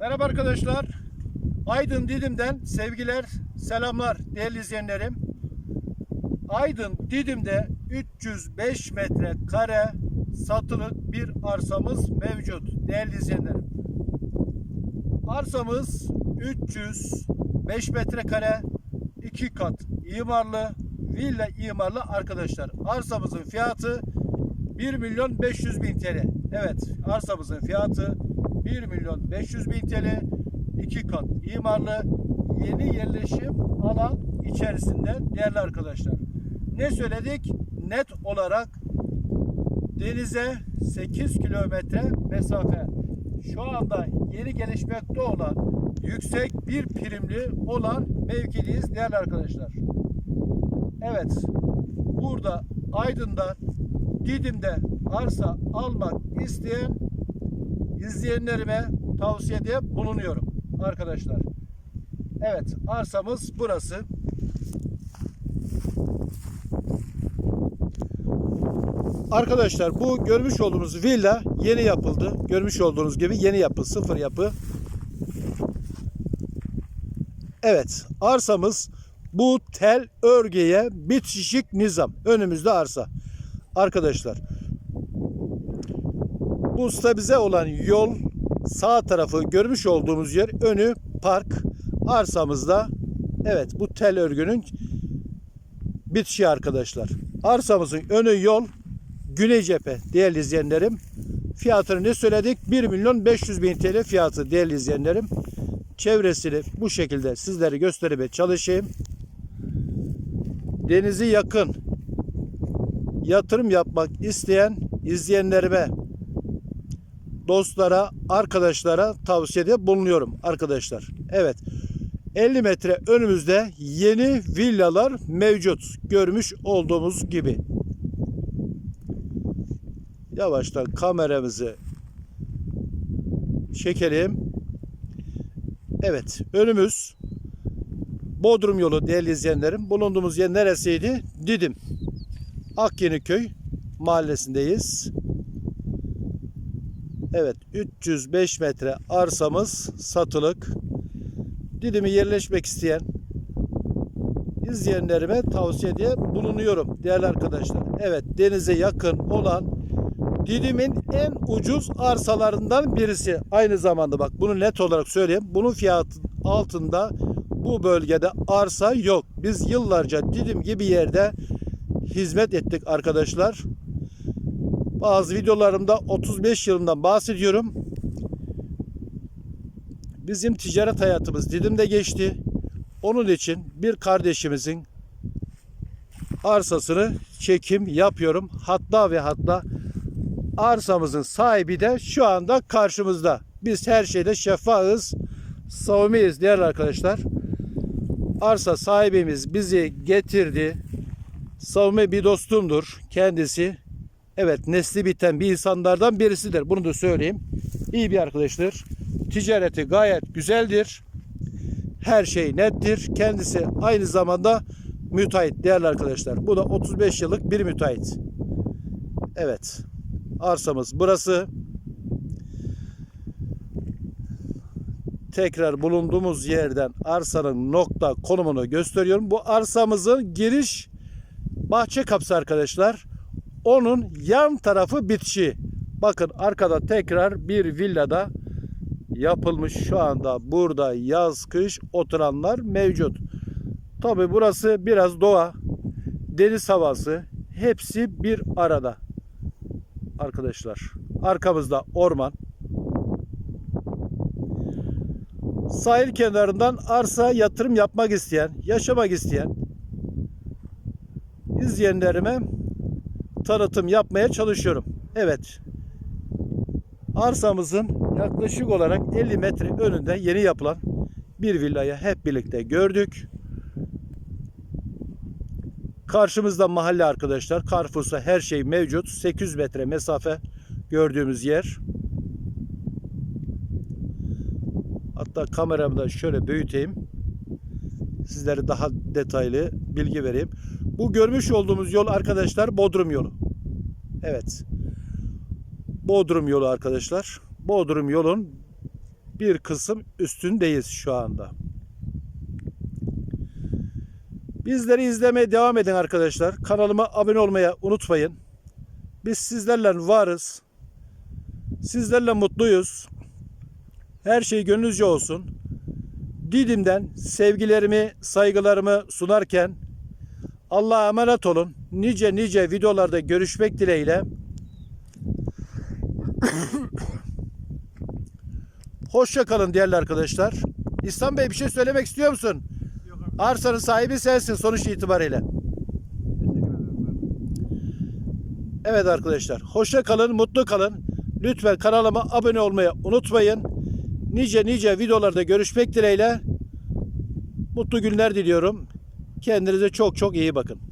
Merhaba arkadaşlar. Aydın Didim'den sevgiler, selamlar değerli izleyenlerim. Aydın Didim'de 305 metre kare satılık bir arsamız mevcut değerli izleyenlerim. Arsamız 305 metrekare, 2 kat imarlı, villa imarlı arkadaşlar. Arsamızın fiyatı 1 milyon 500 bin TL. Evet arsamızın fiyatı 1 milyon 500 bin TL. 2 kat imarlı yeni yerleşim alan içerisinde değerli arkadaşlar. Ne söyledik? Net olarak denize 8 kilometre mesafe. Şu anda yeni gelişmekte olan yüksek bir primli olan mevkideyiz değerli arkadaşlar. Evet. Burada Aydın'da Didim'de arsa almak isteyen izleyenlerime tavsiyede bulunuyorum arkadaşlar. Evet arsamız burası. Arkadaşlar bu görmüş olduğunuz villa yeni yapıldı. Görmüş olduğunuz gibi yeni yapı, sıfır yapı. Evet, arsamız bu tel örgüye bitişik nizam. Önümüzde arsa. Arkadaşlar, bu stabilize olan yol sağ tarafı görmüş olduğumuz yer önü park. Arsamızda evet bu tel örgünün bitişi arkadaşlar. Arsamızın önü yol Güney cephe değerli izleyenlerim. Fiyatını ne söyledik? 1 milyon 500 bin TL fiyatı değerli izleyenlerim. Çevresini bu şekilde sizlere göstermeye çalışayım. Denizi yakın yatırım yapmak isteyen izleyenlerime, dostlara, arkadaşlara tavsiyede bulunuyorum arkadaşlar. Evet. 50 metre önümüzde yeni villalar mevcut. Görmüş olduğumuz gibi. Yavaştan kameramızı çekelim. Evet, önümüz Bodrum yolu değerli izleyenlerim. Bulunduğumuz yer neresiydi? Didim. Akyeniköy mahallesindeyiz. Evet, 305 metre arsamız satılık. Didim'i yerleşmek isteyen izleyenlerime tavsiyede bulunuyorum değerli arkadaşlar. Evet, denize yakın olan Didim'in en ucuz arsalarından birisi. Aynı zamanda bak bunu net olarak söyleyeyim. Bunun fiyatı altında bu bölgede arsa yok. Biz yıllarca Didim gibi yerde hizmet ettik arkadaşlar. Bazı videolarımda 35 yılından bahsediyorum. Bizim ticaret hayatımız Didim'de geçti. Onun için bir kardeşimizin arsasını çekim yapıyorum. Hatta ve hatta arsamızın sahibi de şu anda karşımızda. Biz her şeyde şeffafız, savumiyiz değerli arkadaşlar. Arsa sahibimiz bizi getirdi. Savunma bir dostumdur kendisi. Evet nesli biten bir insanlardan birisidir. Bunu da söyleyeyim. İyi bir arkadaştır. Ticareti gayet güzeldir. Her şey nettir. Kendisi aynı zamanda müteahhit değerli arkadaşlar. Bu da 35 yıllık bir müteahhit. Evet. Arsamız burası. Tekrar bulunduğumuz yerden arsanın nokta konumunu gösteriyorum. Bu arsamızın giriş bahçe kapısı arkadaşlar. Onun yan tarafı bitişi. Bakın arkada tekrar bir villada yapılmış şu anda burada yaz kış oturanlar mevcut. Tabi burası biraz doğa, deniz havası hepsi bir arada arkadaşlar. Arkamızda orman. Sahil kenarından arsa yatırım yapmak isteyen, yaşamak isteyen izleyenlerime tanıtım yapmaya çalışıyorum. Evet. Arsamızın yaklaşık olarak 50 metre önünde yeni yapılan bir villayı hep birlikte gördük. Karşımızda mahalle arkadaşlar. Carrefour'sa her şey mevcut. 800 metre mesafe gördüğümüz yer. Hatta kameramı da şöyle büyüteyim. Sizlere daha detaylı bilgi vereyim. Bu görmüş olduğumuz yol arkadaşlar Bodrum yolu. Evet. Bodrum yolu arkadaşlar. Bodrum yolun bir kısım üstündeyiz şu anda. Bizleri izlemeye devam edin arkadaşlar. Kanalıma abone olmayı unutmayın. Biz sizlerle varız. Sizlerle mutluyuz. Her şey gönlünüzce olsun. Didim'den sevgilerimi, saygılarımı sunarken Allah'a emanet olun. Nice nice videolarda görüşmek dileğiyle. Hoşça kalın değerli arkadaşlar. İhsan Bey bir şey söylemek istiyor musun? Yok. Arsanın sahibi sensin sonuç itibariyle. Evet arkadaşlar. Hoşça kalın, mutlu kalın. Lütfen kanalıma abone olmayı unutmayın. Nice nice videolarda görüşmek dileğiyle. Mutlu günler diliyorum. Kendinize çok çok iyi bakın.